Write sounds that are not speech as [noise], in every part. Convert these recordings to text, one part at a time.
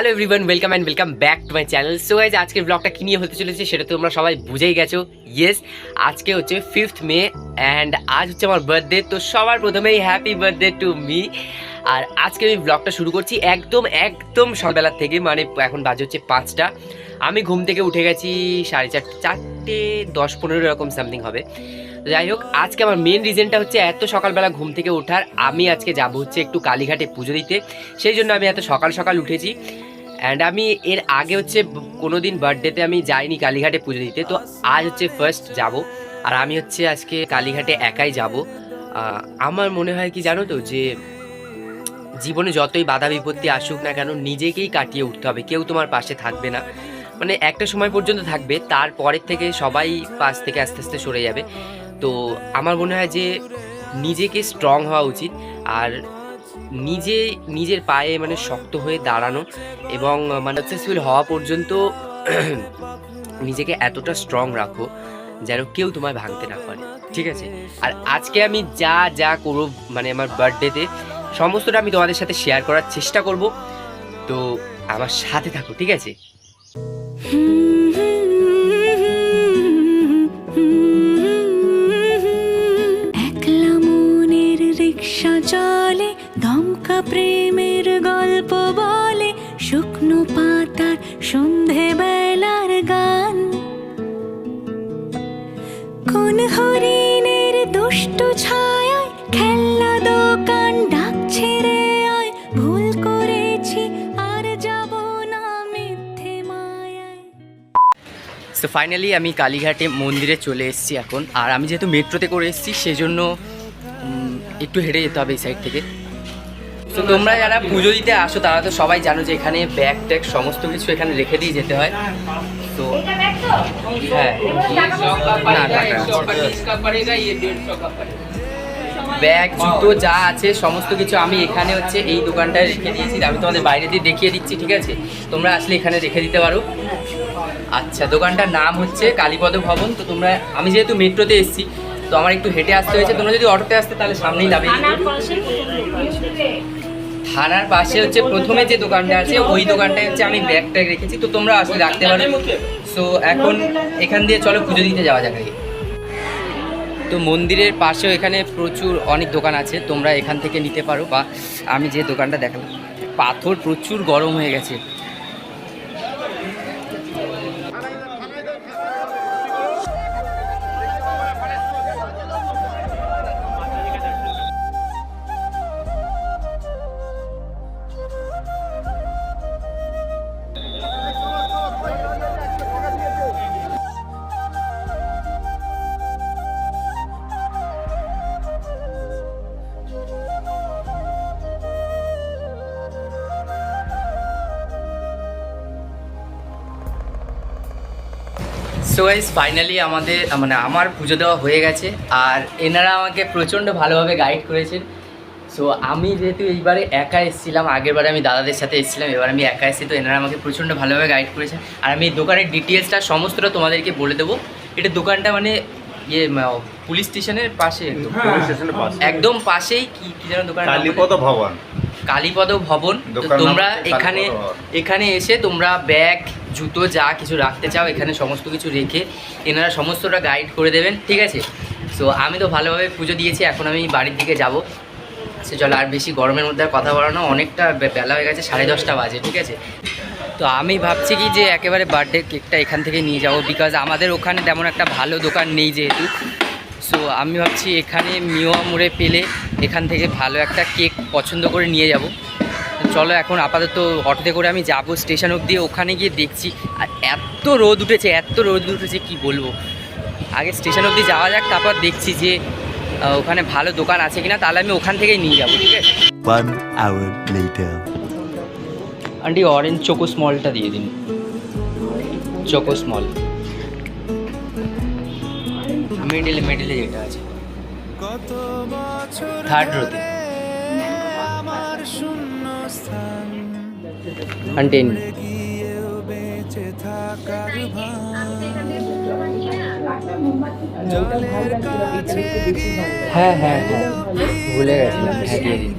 Hello everyone welcome and welcome back to my channel so guys আজকের ব্লগটা কী নিয়ে হতে চলেছে সেটা তো তোমরা সবাই বুঝেই গেছো। ইয়েস আজকে হচ্ছে ফিফথ মে অ্যান্ড আজ হচ্ছে আমার বার্থডে তো সবার প্রথমেই হ্যাপি বার্থডে টু মি আর আজকে আমি ব্লগটা শুরু করছি একদম একদম সকালবেলার থেকে মানে এখন বাজে হচ্ছে পাঁচটা। আমি ঘুম থেকে উঠে গেছি সাড়ে চারটে চারটে দশ পনেরো এরকম সামথিং হবে। যাই হোক, আজকে আমার মেন রিজনটা হচ্ছে এত সকালবেলা ঘুম থেকে ওঠার। আমি আজকে যাব হচ্ছে একটু কালীঘাটে পুজো দিতে। সেই জন্য আমি এত সকাল সকাল উঠেছি। অ্যান্ড আমি এর আগে হচ্ছে কোনো দিন বার্থডেতে আমি যাইনি কালীঘাটে পুজো দিতে, তো আজ হচ্ছে ফার্স্ট যাব। আর আমি হচ্ছে আজকে কালীঘাটে একাই যাব। আমার মনে হয় কি জানো তো যে, জীবনে যতই বাধা বিপত্তি আসুক না কেন, নিজেকেই কাটিয়ে উঠতে হবে। কেউ তোমার পাশে থাকবে না। মানে একটা সময় পর্যন্ত থাকবে, তারপরের থেকে সবাই পাশ থেকে আস্তে আস্তে সরে যাবে। তো আমার মনে হয় যে, নিজেকে স্ট্রং হওয়া উচিত। আর নিজে, নিজের পায়ে মানে শক্ত হয়ে দাঁড়ানো এবং মানে সাকসেসফুল হওয়া পর্যন্ত [clears throat] নিজেকে এতটা স্ট্রং রাখো যেন কেউ তোমায় ভাঙতে না পারে, ঠিক আছে? আর আজকে আমি যা যা করব মানে আমার বার্থডেতে সমস্তটা আমি তোমাদের সাথে শেয়ার করার চেষ্টা করব। তো আমার সাথে থাকো, ঠিক আছে? সো ফাইনালি আমি কালীঘাটে মন্দিরে চলে এসেছি এখন। আর আমি যেহেতু মেট্রোতে করে এসেছি সেজন্য একটু হেঁটে যেতে হবে এই সাইড থেকে। তো তোমরা যারা পুজো দিতে আসো তারা তো সবাই জানো যে এখানে ব্যাগ ট্যাগ সমস্ত কিছু এখানে রেখে দিয়ে যেতে হয়। তো? হ্যাঁ। না ব্যাগ জুতো যা আছে সমস্ত কিছু আমি এখানে হচ্ছে এই দোকানটায় রেখে দিয়েছি। আমি তোমাদের বাইরে দিয়ে দেখিয়ে দিচ্ছি ঠিক আছে? তোমরা আসলে এখানে রেখে দিতে পারো। আচ্ছা দোকানটার নাম হচ্ছে কালীপদ ভবন। তো তোমরা আমি যেহেতু মেট্রোতে এসেছি তো আমার একটু হেঁটে আসতে হয়েছে। তোমরা যদি অটোতে আসতে তাহলে সামনেই যাবে। থানার পাশে হচ্ছে প্রথমে যে দোকানটা আছে ওই দোকানটায় হচ্ছে আমি ব্যাগ ট্যাগ রেখেছি। তো তোমরা আসলে রাখতে পারো। সো এখন এখান দিয়ে চলো পুজো দিতে যাওয়া যাক আগে। তো মন্দিরের পাশেও এখানে প্রচুর অনেক দোকান আছে। তোমরা এখান থেকে নিতে পারো বা আমি যে দোকানটা দেখালাম পাথর প্রচুর গরম হয়ে গেছে। সো গাইজ ফাইনালি আমাদের মানে আমার পুজো দেওয়া হয়ে গেছে আর এনারা আমাকে প্রচণ্ড ভালোভাবে গাইড করেছেন। সো আমি যেহেতু এইবারে একা এসেছিলাম আগের বারে আমি দাদাদের সাথে এসেছিলাম এবার আমি একা এসেছি তো এনারা আমাকে প্রচণ্ড ভালোভাবে গাইড করেছেন। আর আমি এই দোকানের ডিটেলসটা সমস্তটা তোমাদেরকে বলে দেবো। এটা দোকানটা মানে ইয়ে পুলিশ স্টেশনের পাশে একদম। পুলিশ স্টেশনের পাশে। একদম পাশেই কি কি যেন দোকান কালীপদ ভবন। কালীপদ ভবন তো তোমরা এখানে এখানে এসে তোমরা ব্যাগ জুতো যা কিছু রাখতে চাও এখানে সমস্ত কিছু রেখে এনারা সমস্তটা গাইড করে দেবেন ঠিক আছে? সো আমি তো ভালোভাবে পুজো দিয়েছি এখন আমি বাড়ির দিকে যাব। সে চলো আর বেশি গরমের মধ্যে আর কথা বলানো অনেকটা বেলা হয়ে গেছে সাড়ে দশটা বাজে ঠিক আছে? তো আমি ভাবছি কি যে একেবারে বার্থডে কেকটা এখান থেকে নিয়ে যাব বিকজ আমাদের ওখানে তেমন একটা ভালো দোকান নেই যেহেতু। সো আমি ভাবছি এখানে মিওয়া মোড়ে পেলে এখান থেকে ভালো একটা কেক পছন্দ করে নিয়ে যাব। চলো এখন আপাতত অটোতে করে আমি যাব স্টেশন অবধি ওখানে গিয়ে দেখছি। আর এত রোদ উঠেছে এত রোদ উঠেছে কি বলব? আগে স্টেশন অবধি যাওয়া যাক তারপর দেখছি যে ওখানে ভালো দোকান আছে কিনা তাহলে আমি ওখান থেকেই নিয়ে যাব ঠিক আছে. আন্টি অরেঞ্জ চোকো স্মলটা দিয়ে দিন। চোকো স্মল মিডিলে মিডিলে যেটা আছে। থার্ড রোতে। আন্টি হ্যাঁ হ্যাঁ হ্যাঁ। ভুলে গেছিলাম হ্যাঁ দিয়ে দিন।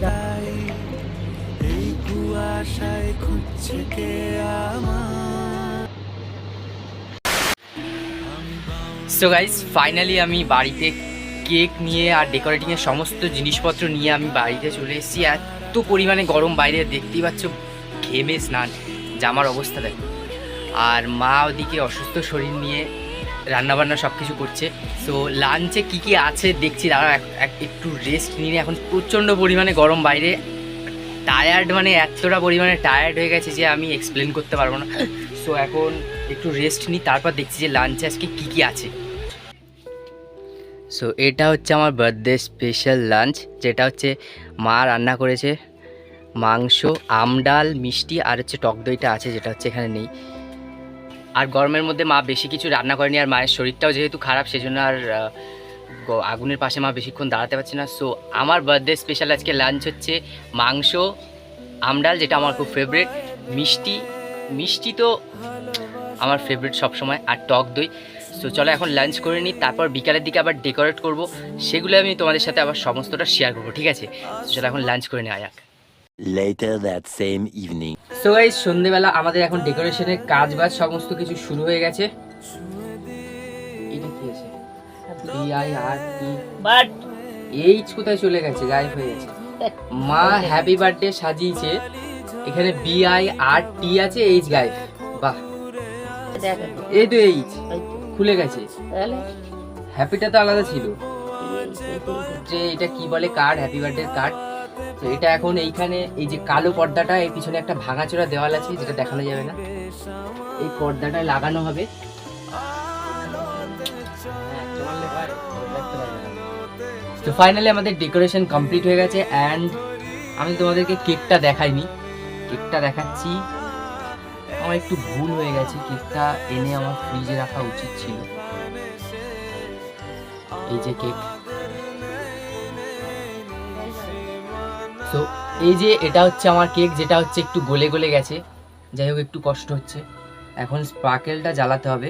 সো গাইস ফাইনালি আমি বাড়িতে কেক নিয়ে আর ডেকোরেটিংয়ের সমস্ত জিনিসপত্র নিয়ে আমি বাড়িতে চলে এসেছি। এত পরিমাণে গরম বাইরে, দেখতেই পাচ্ছ, ঘেমে স্নান, জামার অবস্থা দেখো। আর মা ওদিকে অসুস্থ শরীর নিয়ে রান্নাবান্না সব কিছু করছে সো লাঞ্চে কি কি আছে দেখছি দাঁড়া একটু রেস্ট নিয়ে। এখন প্রচণ্ড পরিমাণে গরম বাইরে। টায়ার্ড মানে এতটা পরিমাণে টায়ার্ড হয়ে গেছে যে আমি এক্সপ্লেন করতে পারব না। সো এখন একটু রেস্ট নিই, তারপর দেখছি যে লাঞ্চে আজকে কী কী আছে। সো এটা হচ্ছে আমার বার্থডে স্পেশাল লাঞ্চ যেটা হচ্ছে মা রান্না করেছে। মাংস আমডাল মিষ্টি আর হচ্ছে টক দইটা আছে, যেটা হচ্ছে এখানে নেই। আর গরমের মধ্যে মা বেশি কিছু রান্না করেনি আর মায়ের শরীরটাও যেহেতু খারাপ, সেজন্য আর আগুনের পাশে মা বেশিক্ষণ দাঁড়াতে পারছে না। সো আমার বার্থডে স্পেশাল আজকে লাঞ্চ হচ্ছে মাংস আমডাল যেটা আমার খুব ফেভারিট মিষ্টি মিষ্টি তো আমার ফেভারিট সবসময়, আর টক দই। সো চলো এখন লাঞ্চ করে নিই তারপর বিকালের দিকে আবার ডেকোরেট করব। সেগুলো আমি তোমাদের সাথে আবার সমস্তটা শেয়ার করব ঠিক আছে? চলো এখন লাঞ্চ করে নেওয়া যাক Later that same evening. So guys সন্ধেবেলা আমাদের এখন ডেকোরেশনের কাজ বাজ সমস্ত কিছু শুরু হয়ে গেছে। এটা কি আছে? B I R T but H কোথায় চলে গেছে? গায়েব হয়ে গেছে। মা হ্যাপি বার্থডে সাজিয়েছে। এখানে বি আই আর টি আছে এইচ গায়েব। বাহ। দেখ। এই তো এইচ খুলে গেছে। তাহলে? হ্যাপিটা তো আলাদা ছিল। যে এটা কি বলে কার্ড হ্যাপি বার্থডে কার্ড তো এটা এখন এইখানে এই যে কালো পর্দাটা এর পিছনে একটা ভাঙাচোরা দেওয়াল আছে যেটা দেখানো যাবে না। এই পর্দাটা লাগানো হবে। তো ফাইনালি আমাদের ডেকোরেশন কমপ্লিট হয়ে গেছে অ্যান্ড আমি তোমাদেরকে কেকটা দেখাইনি। কেকটা দেখাচ্ছি। আমার একটু ভুল হয়ে গেছে, কেকটা এনে আমার ফ্রিজে রাখা উচিত ছিল। এই যে কেক তো এই যে এটা হচ্ছে আমার কেক যেটা হচ্ছে একটু গলে গলে গেছে। যাই হোক, একটু কষ্ট হচ্ছে। এখন স্পার্কেলটা জ্বালাতে হবে।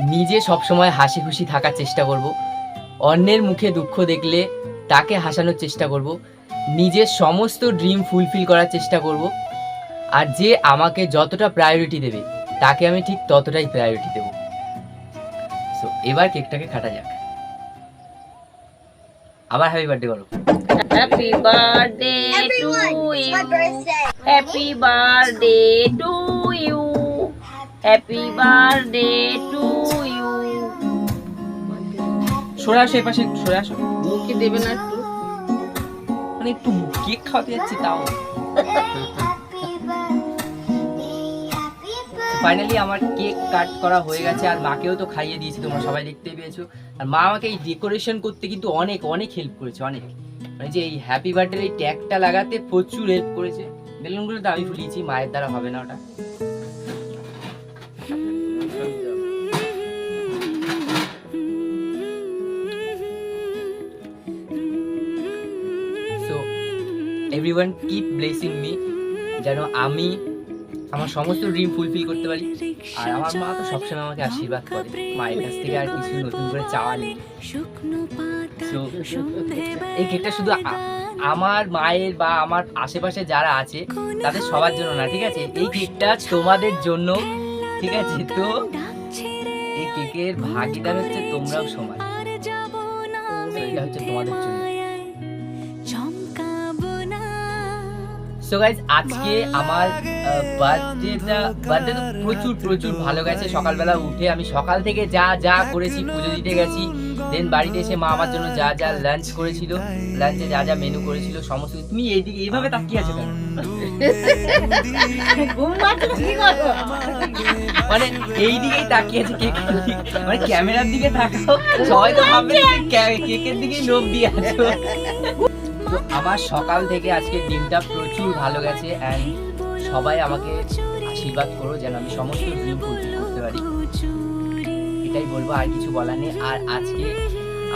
নিজে সবসময় হাসি খুশি থাকার চেষ্টা করব। অন্যের মুখে দুঃখ দেখলে তাকে হাসানোর চেষ্টা করব। নিজের সমস্ত ড্রিম ফুলফিল করার চেষ্টা করব। আর যে আমাকে যতটা প্রায়োরিটি দেবে তাকে আমি ঠিক ততটাই প্রায়োরিটি দেব। সো এবার কেকটাকে কাটা যাক। আবার হ্যাপি বার্থডে করো happy birthday to you happy birthday to you happy birthday to সরে আসো এপাশে সরে আসো। মুখে দেবে না একটু। মানে একটু কেক খাওয়াতে যাচ্ছি তাও। ফাইনালি আমার কেক কাট করা হয়ে গেছে, আর মাকেও তো খাইয়ে দিয়েছি, তোমরা সবাই দেখতে পেয়েছ। আর মা আমাকে এই ডেকোরেশন করতে কিন্তু অনেক অনেক হেল্প করেছে, অনেক। মানে যে এই হ্যাপি বার্থডে এই ট্যাগটা লাগাতে প্রচুর হেল্প করেছে। বেলুনগুলো তো আমি ফুলিয়েছি, মায়ের দ্বারা হবে না ওটা। এভরিওয়ান কিপ ব্লেসিং মি যেন আমি আমার সমস্ত ড্রিম ফুলফিল করতে পারি। আর আমার মা তো সবসময় আমাকে আশীর্বাদ করে। মায়ের কাছ থেকে আর কিছু নতুন করে চাওয়া নেই। এই কেকটা শুধু আমার মায়ের বা আমার আশেপাশে যারা আছে, তাদের সবার জন্য না, ঠিক আছে? এই কেকটা তোমাদের জন্য, ঠিক আছে? তো এই কেকের ভাগিদার হচ্ছে তোমরাও সমান এটা হচ্ছে তোমাদের জন্য। সো গাইজ আজকে আমার বার্থডেটা বার্থডে তো প্রচুর প্রচুর ভালো গেছে। সকালবেলা উঠে আমি সকাল থেকে যা যা করেছি পুজো দিতে গেছি। দেন বাড়িতে এসে মা আমার জন্য যা যা লাঞ্চ করেছিল লাঞ্চে যা যা মেনু করেছিল সমস্ত তুমি এইদিকে এইভাবে তাকিয়ে আছো কেন? [laughs] মানে এই দিকেই তাকিয়ে আছে কেক মানে ক্যামেরার দিকে তাকাও। সবাই তো ভাববে কেকের দিকেই লোভ দিয়ে আছো। তো আমার সকাল থেকে আজকের দিনটা প্রচুর ভালো গেছে অ্যান্ড সবাই আমাকে আশীর্বাদ করো যেন আমি সমস্ত ড্রিম ফুলফিল করতে পারি। এটাই বলব, আর কিছু বলার নেই। আর আজকে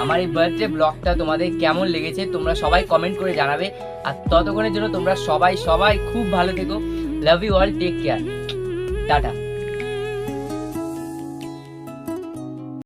আমার এই বার্থডে ব্লগটা তোমাদের কেমন লেগেছে তোমরা সবাই কমেন্ট করে জানাবে। আর ততক্ষণের জন্য তোমরা সবাই সবাই খুব ভালো থেকো। Love you all take care tata.